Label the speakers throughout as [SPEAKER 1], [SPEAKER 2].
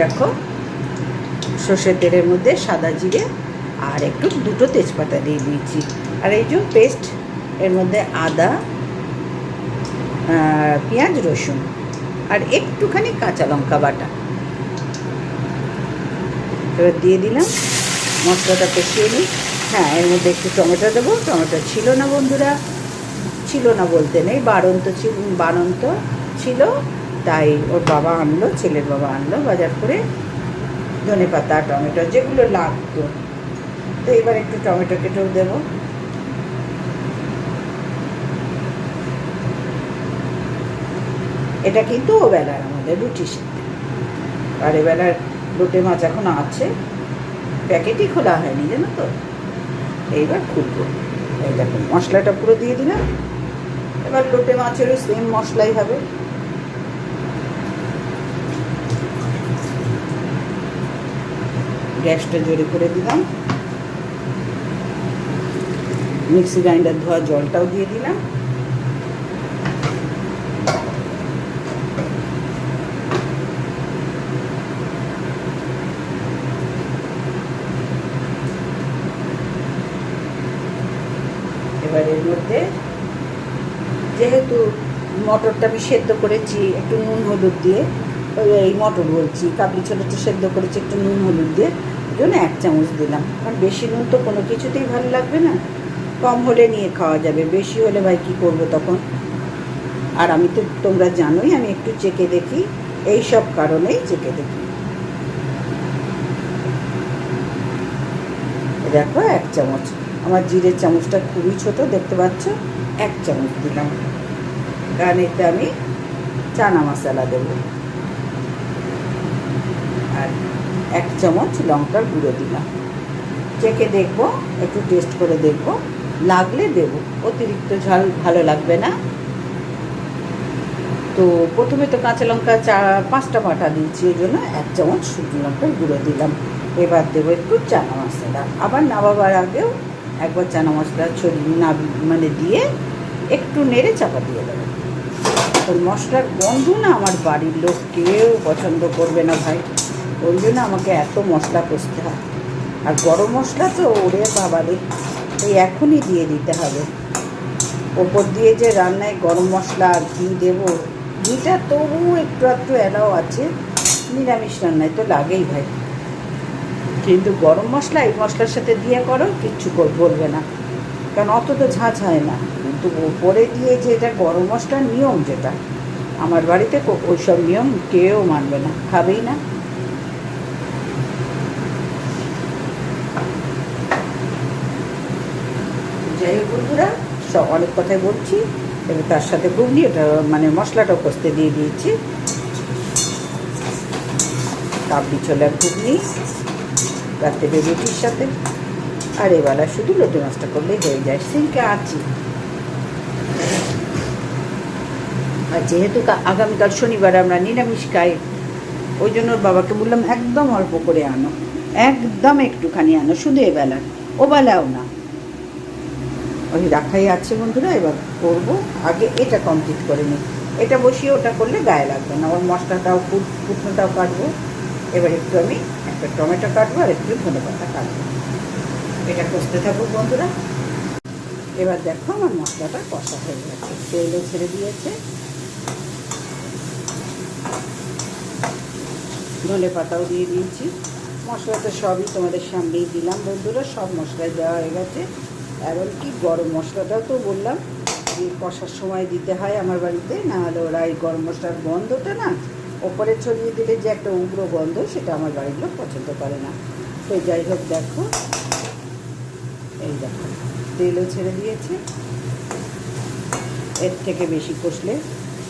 [SPEAKER 1] দেখো, সর্ষের তেলের মধ্যে সাদা জিরে আর একটু দুটো তেজপাতা দিয়ে দিয়েছি। আর এই যে পেস্ট, এর মধ্যে আদা পেঁয়াজ, রসুন আর একটুখানি কাঁচা লঙ্কা বাটা। এবার দিয়ে দিলাম, মশলাটা কষিয়ে নিই। হ্যাঁ এর মধ্যে একটু টমেটো দেবো। টমেটো ছিল না বন্ধুরা, ছিল না বলতে নেই বারন্ত ছিল বারন্ত ছিল। তাই ওর বাবা আনলো, ছেলের বাবা আনলো, বাজার করে ধনে পাতা, টমেটো, যেগুলো লাগতো। তো এবার একটু টমেটো কেটেও দেবো। এটা কিন্তু ও বেলার আমাদের রুটি সাথে আর এবেলার লোটে মাছ এখন আছে। প্যাকেটই খোলা হয়নি, জানো তো? এইবার খুলবো। এই দেখুন মশলাটা পুরো দিয়ে দিলাম। এবার লোটে মাছেরও সেম মশলাই হবে। গ্যাসটা জোরে করে দিলাম। মিক্সি গ্রাইন্ডার ধোয়া জলটাও দিয়ে দিলাম। মধ্যে যেহেতু মটরটা আমি সেদ্ধ করেছি, একটু নুন, হলুদ দিয়ে এই মটর বলছি, কাবলি ছোটোটা সেদ্ধ করেছি, একটু নুন হলুদ দিয়ে জন্য এক চামচ দিলাম। কারণ বেশি নুন তো কোনো কিছুতেই ভালো লাগবে না। কম হলে নিয়ে খাওয়া যাবে, বেশি হলে ভাই কী করব তখন? আর আমি তো, তোমরা জানোই, আমি একটু চেকে দেখি, এই সব কারণেই চেকে দেখি। দেখো, এক চামচ, আমার জিরের চামচটা খুবই ছোট, দেখতে পাচ্ছ? এক চামচ দিলাম। কারণ এতে আমি চানা মশলা দেব আর এক চামচ লঙ্কার গুঁড়ো দিলাম। চেকে দেখব, একটু টেস্ট করে দেখব। লাগলে দেব, অতিরিক্ত ঝাল ভালো লাগবে না। তো প্রথমে তো কাঁচা লঙ্কা চা পাঁচটা পাটা দিয়েছি ওই জন্য এক চামচ শুকনো লঙ্কার গুঁড়ো দিলাম। এবার দেবো একটু চানা মশলা। আবার নামাবার আগেও একবার চানা মশলা ছড়িয়ে না মানে দিয়ে একটু নেড়ে চাপা দিয়ে দেবো। তো মশলার গন্ধ না আমার বাড়ির লোক কেউ পছন্দ করবে না ভাই। ওই জন্য আমাকে এত মশলা কষতে হয়। আর গরম মশলা তো ওরে বাবারে এই এখনই দিয়ে দিতে হবে। ওপর দিয়ে যে রান্নায় গরম মশলা আর ঘি দেবো, ঘিটা তবু একটু একটু এলাও আছে, নিরামিষ রান্নায় তো লাগেই ভাই। কিন্তু গরম মশলা এই মশলার সাথে দিয়ে করো, কিচ্ছু বলবে না। কারণ অত তো ঝাঁঝ হয় না। কিন্তু ওপরে দিয়ে যে এটা গরম মশলার নিয়ম যেটা, আমার বাড়িতে ওইসব নিয়ম কেউ মানবে না, খাবেই না যাই হোক বন্ধুরা সব অনেক কথাই বলছি, এবার তার সাথে ঘুগনি ওটা মানে মশলাটাও কষতে দিয়ে দিয়েছি। কাবলি ছোলার ঘুগনি রাত্রে রুটির সাথে। আর এবেলা শুধু লোটে মাছটা করলেই হয়ে যায়, সিঙ্কে আছি আর যেহেতু আগামীকাল শনিবার আমরা নিরামিষ খাই, ওই জন্য ওর বাবাকে বললাম, একদম অল্প করে আনো, একদম একটুখানি আনো, শুধু এবেলা ও বেলাও না। ওই রাখাই আছে বন্ধুরা, এবার করব। আগে এটা কমপ্লিট করে নিই। এটা বসিয়ে ওটা করলে গায়ে লাগবে না। ওর মশলাটাও ফুট, ফুটনোটাও কাটবো। এবার একটু আমি একটা টমেটো কাটবো আর একটু ধনে পাতা কাটবো। এটা কষতে থাকুক বন্ধুরা। এবার দেখো আমার মশলাটা কষা হয়ে গেছে। তেলও ছেড়ে দিয়েছে। ধনে পাতাও দিয়ে দিয়েছি। মশলা তো সবই তোমাদের সামনেই দিলাম বন্ধুরা। সব মশলাই দেওয়া হয়ে গেছে। এমনকি গরম মশলাটাও তো বললাম যে কষার সময় দিতে হয় আমার বাড়িতে না হলে ওরা এই গরম মশলার গন্ধটা না ওপরে ছড়িয়ে দিলে যে একটা উগ্র গন্ধ সেটা আমার বাড়ির লোক পছন্দ করে না। তো যাই হোক, দেখো। এই দেখো, তেলও ছেড়ে দিয়েছে। এর থেকে বেশি কষলে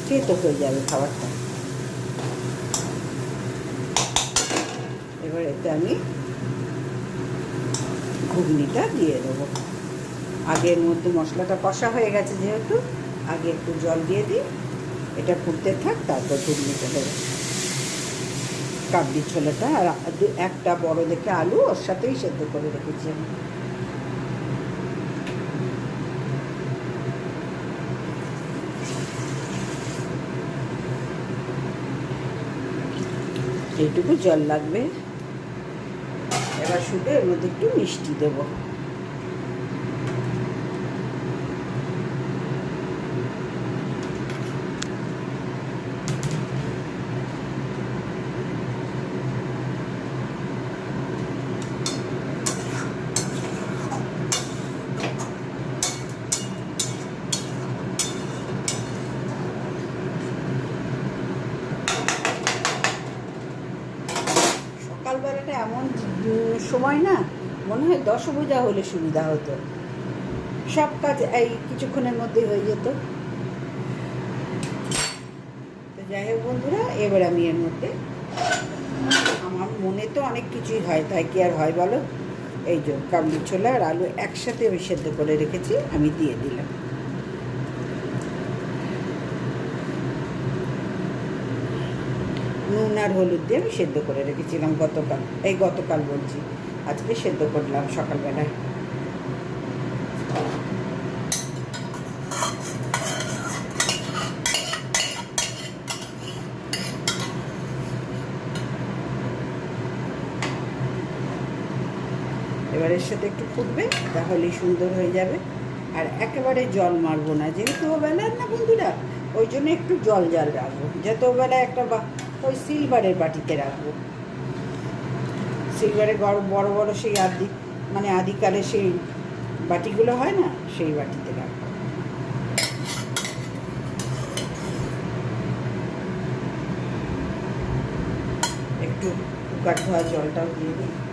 [SPEAKER 1] তেতো হয়ে যাবে খাবারটা। এবার এতে আমি ঘুগনিটা দিয়ে দেবো। আগের মধ্যে মশলাটা কষা হয়ে গেছে যেহেতু, আগে একটু জল দিয়ে দিই। এটা ফুটতে থাক, তারপর ঘুগনিটা দেবো কাবলি ছোলাটা আর দু- একটা বড় দেখে আলু ওর সাথেই সেদ্ধ করে রেখেছি আমি। এইটুকু জল লাগবে। এবার শুধু এর মধ্যে একটু মিষ্টি দেবো। সময় না, মনে হয় দশভূজা হলে সুবিধা হতো। সব কাজ এই কিছুক্ষণের মধ্যেই হয়ে যেত। তো যাই হোক বন্ধুরা, এবার আমি এর মধ্যে, আমার মনে তো অনেক কিছুই হয়, তাই কি আর হয় বলো? এই যে কাবলি ছোলা আর আলু একসাথে আমি সেদ্ধ করে রেখেছি, আমি দিয়ে দিলাম। নুন আর হলুদ দিয়ে আমি সেদ্ধ করে রেখেছিলাম গতকাল, এই গতকাল বলছি। আজকে সেদ্ধ করলাম সকালবেলায়। এবার এর সাথে একটু ফুটবে, তাহলেই সুন্দর হয়ে যাবে। আর একেবারে জল মারবো না, যেহেতু বেলার না বন্ধুরা? ওই জন্য একটু জল জল রাখব, যাতে ও বেলায় একটা বা ওই সিলভারের বাটিতে রাখব। সিলভারের বড় বড় বড় সেই আদি মানে আদিকালে সেই বাটিগুলো হয় না, সেই বাটিতে রাখব একটু কুকার ধোয়া জলটাও দিয়ে দিই।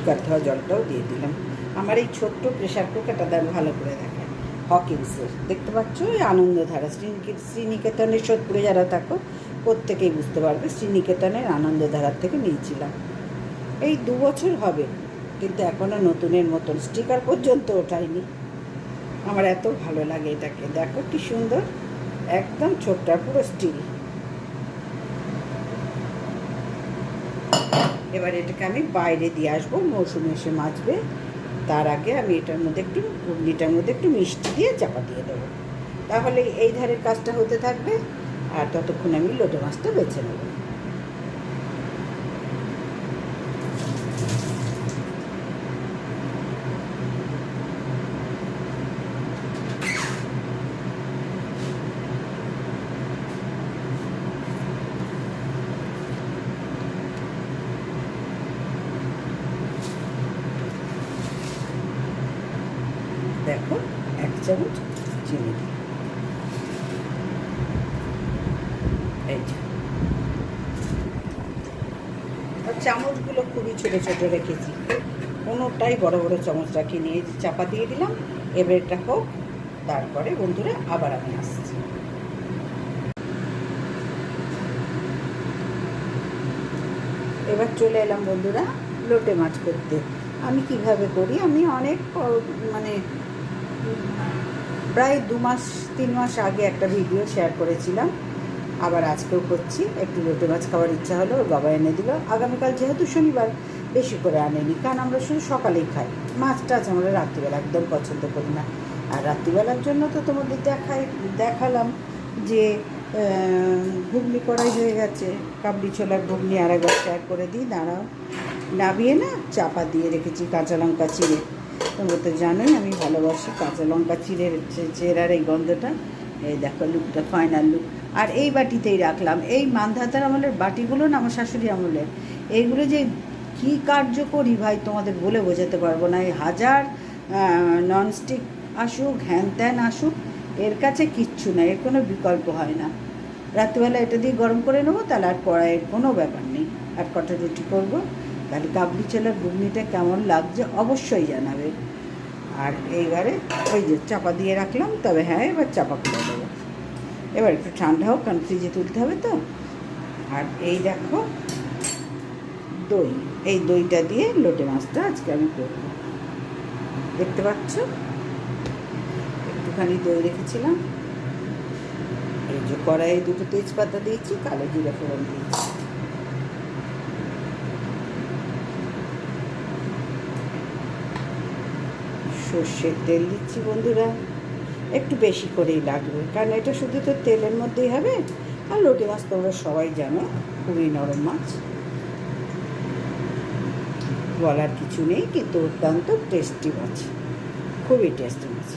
[SPEAKER 1] কুকার ধোয়া জলটাও দিয়ে দিলাম। আমার এই ছোট্ট প্রেশার কুকারটা দেখ ভালো করে দেখায় হকিন্সের দেখতে পাচ্ছ? ওই আনন্দধারা। শ্রীনিকে- শ্রীনিকেতনের সোদপুরে যারা থাকো, প্রত্যেকেই বুঝতে পারবে শ্রীনিকেতনের আনন্দধারার থেকে নিয়েছিলাম। এই দু বছর হবে, কিন্তু এখনও নতুনের মতন স্টিকার পর্যন্ত ওঠায়নি। আমার এত ভালো লাগে এটাকে। দেখো কি সুন্দর। একদম ছোট্টার পুরো স্টিল। এবার এটাকে আমি বাইরে দিয়ে আসব, মৌসুম এসে মাছবে তার আগে আমি এটার মধ্যে একটু, ঘুগনিটার মধ্যে একটু মিষ্টি দিয়ে চাপা দিয়ে দেবো। তাহলে এই ধারের কাজটা হতে থাকবে, আর ততক্ষণ আমি লোটে মাছটা বেছে নেব দেখো এক চামচ চিনি দিই। এই যে আর চামচগুলো খুবই ছোটো ছোটো রেখেছি। কোনোটাই বড় বড় চামচ রাখিনি এই যে চাপা দিয়ে দিলাম। এবার এটা হোক, তারপরে বন্ধুরা আবার আমি আসছি। এবার চলে এলাম বন্ধুরা লোটে মাছ করতে। আমি কীভাবে করি? আমি অনেক মানে প্রায় দু মাস, তিন মাস আগে একটা ভিডিও শেয়ার করেছিলাম। আবার আজকেও করছি। একটু লোটে মাছ খাওয়ার ইচ্ছা হলো বাবা এনে দিল। আগামীকাল যেহেতু শনিবার, বেশি করে আনেনি, কারণ আমরা শুধু সকালেই খাই। মাছ টাছ আমরা রাত্রিবেলা একদম পছন্দ করি না। আর রাত্রিবেলার জন্য তো তোমাদের দেখাই, দেখালাম যে ঘুগনি করাই হয়ে গেছে। কাবলি ছোলার ঘুগনি আর একবার শেয়ার করে দিই, দাঁড়াও। নাবিয়ে না চাপা দিয়ে রেখেছি কাঁচা লঙ্কা চিড়ে। তোমরা তো জানোই আমি ভালোবাসি কাঁচা লঙ্কা চিড়ের চে- চেরার এই গন্ধটা। এই দেখো লুকটা ফাইনাল লুক আর এই বাটিতেই রাখলাম। এই মান্ধাতার আমলের বাটিগুলো না আমার শাশুড়ি আমলের। এইগুলো যে কী কার্যকরী ভাই, তোমাদের বলে বোঝাতে পারব না। এই হাজার ননস্টিক আসুক হ্যান ত্যান আসুক, এর কাছে কিচ্ছু না এর কোনো বিকল্প হয় না। রাত্রিবেলা এটা দিয়ে গরম করে নেব, তাহলে আর কড়াইয়ের কোনো ব্যাপার নেই। আর কটা রুটি করব, তাহলে কাবলি ছোলার ঘুগনিটা কেমন লাগছে অবশ্যই জানাবে। আর এইবারে ওই যে চাপা দিয়ে রাখলাম, তবে হ্যাঁ এবার চাপা খুলে দেবো। এবার একটু ঠান্ডা হোক, কারণ ফ্রিজে তুলতে হবে তো। আর এই দেখো দই, এই দইটা দিয়ে লোটে মাছটা আজকে আমি করব। দেখতে পাচ্ছ? একটুখানি দই রেখেছিলাম। এই যে কড়াইয়ে দুটো তেজপাতা দিয়েছি, কালো জিরা ফোড়ন দিয়েছি। সর্ষের তেল দিচ্ছি বন্ধুরা। একটু বেশি করেই লাগবে, কারণ এটা শুধু তো তেলের মধ্যেই হবে। আর লোটে মাছ তোমরা সবাই জানো, খুবই নরম মাছ। বলার কিছু নেই, কিন্তু অত্যন্ত টেস্টি মাছ, খুবই টেস্টি মাছ।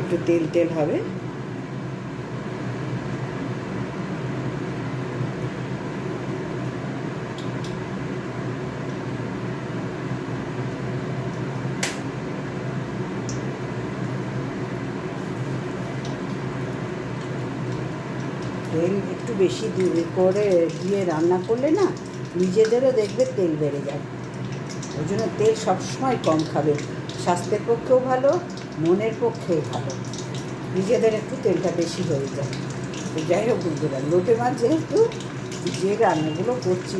[SPEAKER 1] একটু তেল তেল হবে তেল একটু বেশি দিয়ে করে দিয়ে রান্না করলে না নিজেদেরও দেখবে তেল বেড়ে যায় ওই জন্য তেল সবসময় কম খাবে। স্বাস্থ্যের পক্ষেও ভালো, মনের পক্ষেও ভালো। নিজেদের একটু তেলটা বেশি হয়ে যায়। যাই হোক বন্ধুরা, লোটে মাছ যেহেতু যে রান্নাগুলো করছি,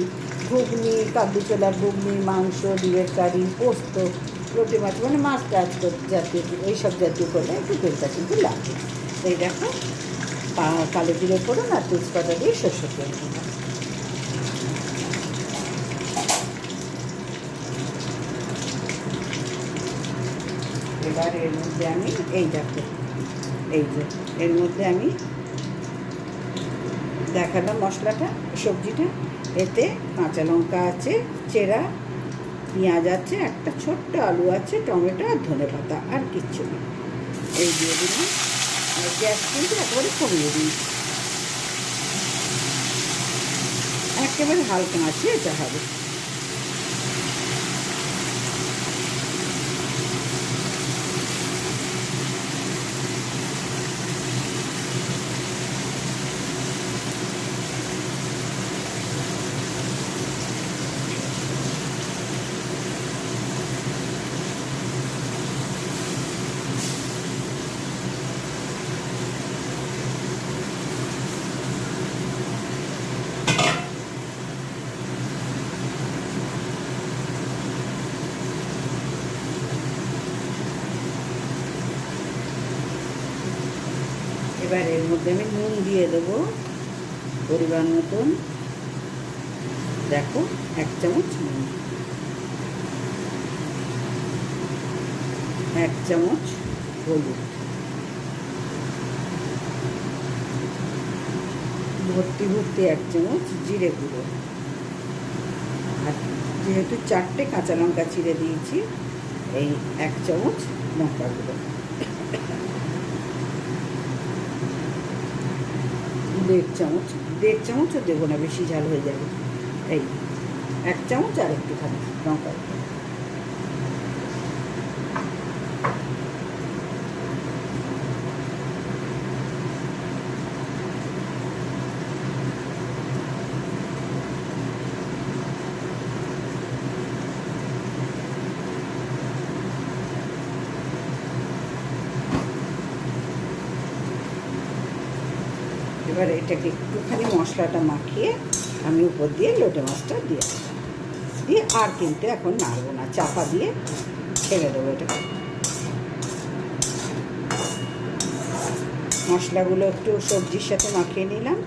[SPEAKER 1] ঘুগনি কাবলি ছোলা ঘুগনি, মাংস, ডিমের কারি, পোস্ত, লোটে মাছ মানে মাছ টাছ জাতীয়, এইসব জাতীয় করলে একটু তেলটা কিন্তু লাগে। এই দেখো কালো জিরে ফোড়ন আর তেজপাতা দিয়ে সর্ষে তেল এবার এর মধ্যে আমি এই দেখো, এই যে, এর মধ্যে আমি দেখালাম মশলাটা, সবজিটা। এতে কাঁচা লঙ্কা আছে, চেরা, পেঁয়াজ আছে, একটা ছোট্ট আলু আছে, টমেটো আর ধনে পাতা আর কিচ্ছু নেই। এই দিয়ে দিলাম। গ্যাস কিন্তু একেবারে কমিয়ে দিই একেবারে হালকা আছে এটা হবে। এবার এর মধ্যে আমি নুন দিয়ে দেবো পরিমাণ মতন। দেখো, এক চামচ নুন। এক চামচ হলুদ। ভর্তি ভর্তি এক চামচ জিরে গুঁড়ো। আর যেহেতু চারটে কাঁচা লঙ্কা চিড়ে দিয়েছি, এই এক চামচ লঙ্কা গুঁড়ো। দেড় চামচ, দেড় চামচও দেবো না, বেশি ঝাল হয়ে যাবে। এই, এক চামচ আর একটুখানি লঙ্কা গুঁড়ো। এবার এটাকে একটুখানি মশলাটা মাখিয়ে আমি উপর দিয়ে লোটে মাছটা দিয়ে। দিয়ে আর কিন্তু এখন নাড়বো না, চাপা দিয়ে ছেড়ে দেবো এটাকে। মশলাগুলো একটু সবজির সাথে মাখিয়ে নিলাম।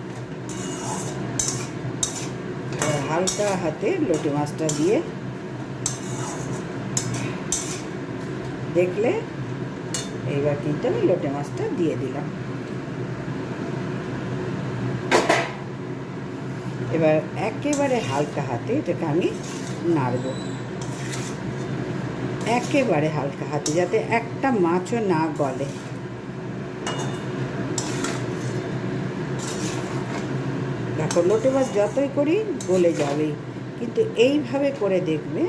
[SPEAKER 1] হালকা হাতে লোটে মাছটা দিয়ে দেখলে এইবার কিন্তু আমি লোটে মাছটা দিয়ে দিলাম। এবার একেবারে হালকা হাতে এটাকে আমি নাড়ব। একেবারে হালকা হাতে যাতে একটা মাছও না গলে। দেখো, লোটে মাছ যতই করি গলে যাবেই, কিন্তু এইভাবে করে দেখবে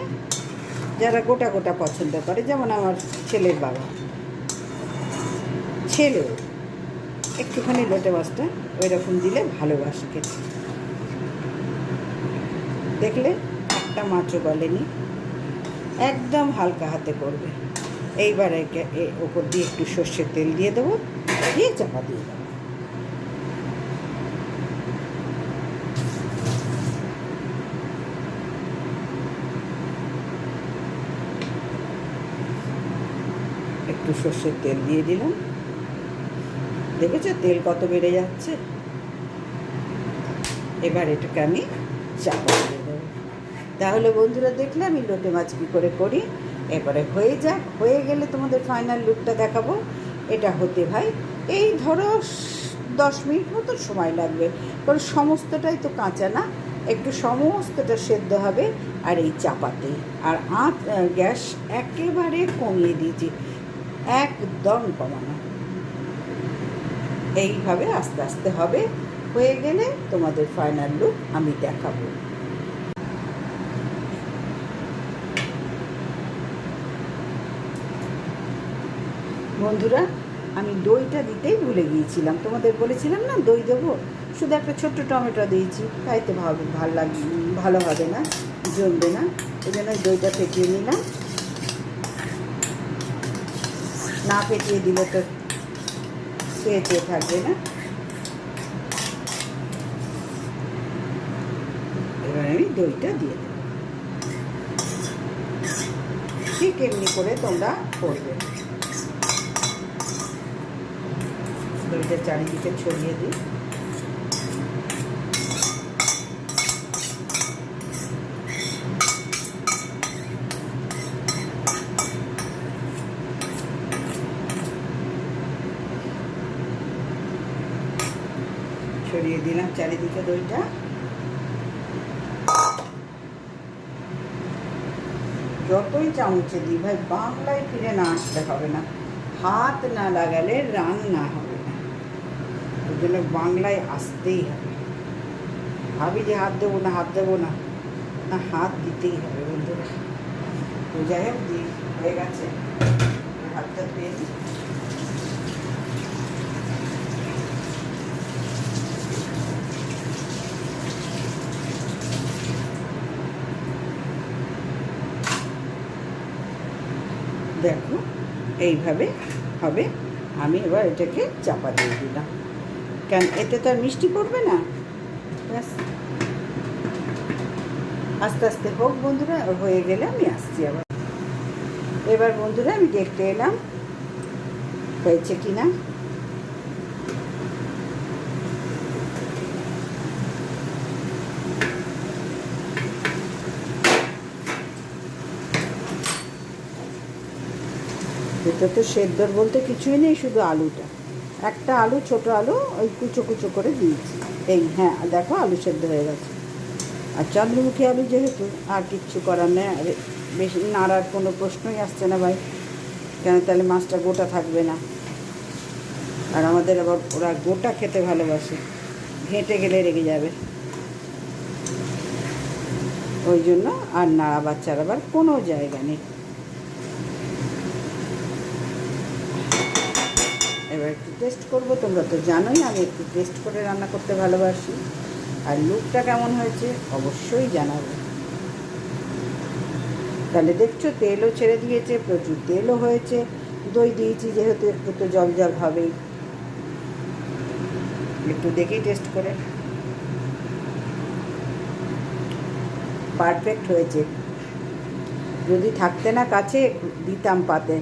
[SPEAKER 1] যারা গোটা গোটা পছন্দ করে, যেমন আমার ছেলের বাবা। ছেলেও একটুখানি লোটে মাছটা ওই রকম দিলে ভালোবাসে খেতে। দেখলে একটা মাছও গলেনি। একদম হালকা হাতে করবে। এইবার একে ওপর দিয়ে একটু সর্ষের তেল দিয়ে দেবো, দিয়ে চাপা দিয়ে দেবো। একটু সর্ষের তেল দিয়ে দিলাম। দেখেছ তেল কত বেড়ে যাচ্ছে? এবার এটাকে আমি চাপা দিয়ে তাহলে বন্ধুরা দেখলে আমি লোটে মাছ কী করে করি? এবারে হয়ে যাক হয়ে গেলে তোমাদের ফাইনাল লুকটা দেখাবো। এটা হতে ভাই এই ধরো দশ মিনিট মতো সময় লাগবে। কারণ সমস্তটাই তো কাঁচা না একটু সমস্তটা সেদ্ধ হবে। আর এই চাপাতে আর আহ, গ্যাস একেবারে কমিয়ে দিয়েছি। একদম কমানো। এইভাবে আস্তে আস্তে হবে। হয়ে গেলে তোমাদের ফাইনাল লুক আমি দেখাবো। বন্ধুরা, আমি দইটা দিতেই ভুলে গিয়েছিলাম। তোমাদের বলেছিলাম না, দই দেবো? শুধু একটা ছোট্ট টমেটো দিয়েছি, তাই তো ভাব, ভালো লাগ, ভালো হবে না, জমবে না। এই জন্য দইটা ফেটিয়ে নিলাম। না ফেটিয়ে দিলে তো চেয়ে চেয়ে থাকবে না। এবার আমি দইটা দিয়ে দেবো। ঠিক এমনি করে তোমরা করবে। দইটা চারিদিকে ছড়িয়ে দিই। ছড়িয়ে দিলাম চারিদিকে দইটা। যতই চামচে দিই, ভাই, বাংলায় ফিরে না আসতে হবে না। হাত না লাগালে রান্না হবে। জন্য বাংলায় আসতেই হবে। ভাবি যে হাত দেবো না, হাত দেবো না না হাত দিতেই হবে বন্ধুরা। তো যাই হোক দিই হয়ে গেছে, হাতটা দিই। দেখো, এইভাবে হবে, আমি এবার এটাকে চাপা দিয়ে দিলাম। কেন? এতে তো আর মিষ্টি পড়বে না। ব্যাস। আস্তে আস্তে হোক বন্ধুরা, হয়ে গেলে আমি আসছি আবার। এবার বন্ধুরা, আমি দেখতে এলাম, হয়েছে কি না এটা তো সেদ্ধর বলতে কিছুই নেই, শুধু আলুটা। একটা আলু, ছোট আলু, ওই কুচো কুচো করে দিয়েছি। এই হ্যাঁ দেখো আলু সেদ্ধ হয়ে গেছে। আর চন্দ্রমুখী আলু যেহেতু, আর কিচ্ছু করার নেই, আর, বেশি নাড়ার কোনো প্রশ্নই আসছে না ভাই। কেন তাহলে মাছটা গোটা থাকবে না? আর আমাদের আবার ওরা গোটা খেতে ভালোবাসে। ঘেঁটে গেলে রেগে যাবে। ওই জন্য আর নাড়া বাচ্চার আবার কোনো জায়গা নেই। এবার একটু টেস্ট করব, তোমরা তো জানোই আমি একটু টেস্ট করে রান্না করতে ভালোবাসি। আর লুকটা কেমন হয়েছে অবশ্যই জানাব। তাহলে দেখছ, তেলও ছেড়ে দিয়েছে, প্রচুর তেলও হয়েছে। দই দিয়েছি যেহেতু, একটু তো জল জল হবেই। একটু দেখেই টেস্ট করে। পারফেক্ট হয়েছে। যদি থাকতে না কাছে, দিতাম পাতে।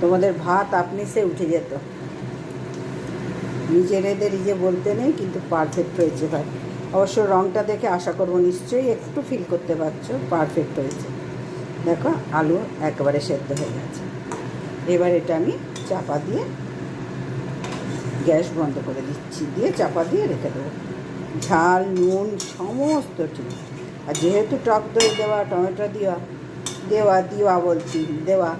[SPEAKER 1] তোমাদের ভাত আপনি সে উঠে যেত। এদের যে বলতে নেই, কিন্তু পারফেক্ট হয়েছে ভাই। অবশ্য রঙটা দেখে আশা করব নিশ্চয়ই একটু ফিল করতে পারছ পারফেক্ট হয়েছে। দেখো, আলু একেবারে সেদ্ধ হয়ে গেছে। এবার এটা আমি চাপা দিয়ে গ্যাস বন্ধ করে দিচ্ছি, দিয়ে চাপা দিয়ে রেখে দেবো। ঝাল, নুন, সমস্ত ঠিক। আর যেহেতু টক দই দেওয়া, টমেটো দেওয়া দেওয়া দেওয়া বলছি, দেওয়া।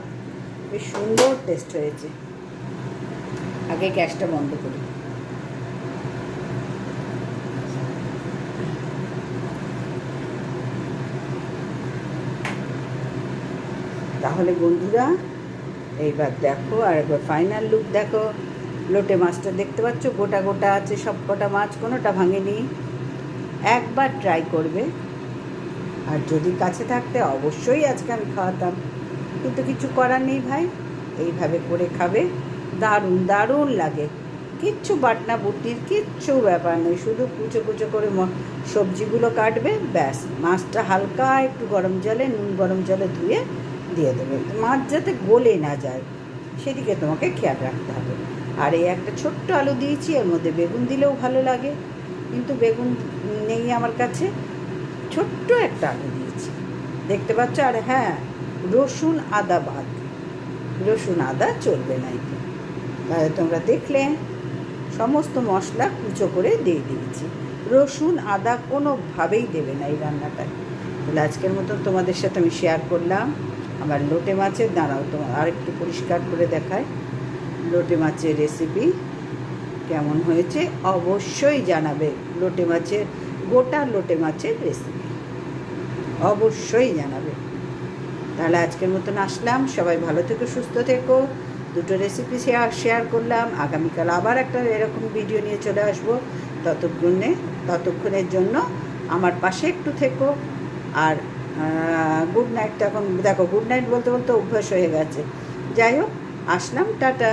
[SPEAKER 1] বেশ সুন্দর টেস্ট হয়েছে। আগে গ্যাসটা বন্ধ করি। তাহলে বন্ধুরা, এইবার দেখো, আর একবার ফাইনাল লুক দেখো। লোটে মাছটা দেখতে পাচ্ছ? গোটা গোটা আছে সব কটা মাছ, কোনোটা ভাঙেনি। একবার ট্রাই করবে। আর যদি কাছে থাকতে, অবশ্যই আজকে আমি খাওয়াতাম। কিন্তু কিছু করার নেই ভাই। এইভাবে করে খাবে। দারুণ দারুণ লাগে। কিচ্ছু বাটনা বুটির কিচ্ছু ব্যাপার নেই। শুধু কুচো কুচো করে সবজিগুলো কাটবে, ব্যাস। মাছটা হালকা একটু গরম জলে, নুন গরম জলে ধুয়ে দিয়ে দেবে। মাছ যাতে গলে না যায়, সেদিকে তোমাকে খেয়াল রাখতে হবে। আর এই একটা ছোট্ট আলু দিয়েছি, এর মধ্যে বেগুন দিলেও ভালো লাগে। কিন্তু বেগুন নেই আমার কাছে। ছোট্ট একটা আলু দিয়েছি। দেখতে পাচ্ছ? আর হ্যাঁ রসুন আদা বাদ। রসুন আদা চলবে না এতে। তাহলে তোমরা দেখলে, সমস্ত মশলা কুচো করে দিয়ে দিয়েছি। রসুন আদা কোনোভাবেই দেবে না এই রান্নাটায়। তাহলে আজকের মতো তোমাদের সাথে আমি শেয়ার করলাম। আমার লোটে মাছের দাঁড়াও তোমার আরেকটু পরিষ্কার করে দেখায় লোটে মাছের রেসিপি কেমন হয়েছে অবশ্যই জানাবে লোটে মাছের, গোটা লোটে মাছের রেসিপি অবশ্যই জানাবে। তাহলে আজকের মতন আসলাম। সবাই ভালো থেকো, সুস্থ থেকো। দুটো রেসিপি শেয়ার শেয়ার করলাম। আগামীকাল আবার একটা এরকম ভিডিও নিয়ে চলে আসব। ততক্ষণে, ততক্ষণের জন্য আমার পাশে একটু থেকো। আর গুড নাইট এখন দেখো গুড নাইট বলতে বলতে অভ্যাস হয়ে গেছে। যাই হোক, আসলাম, টাটা।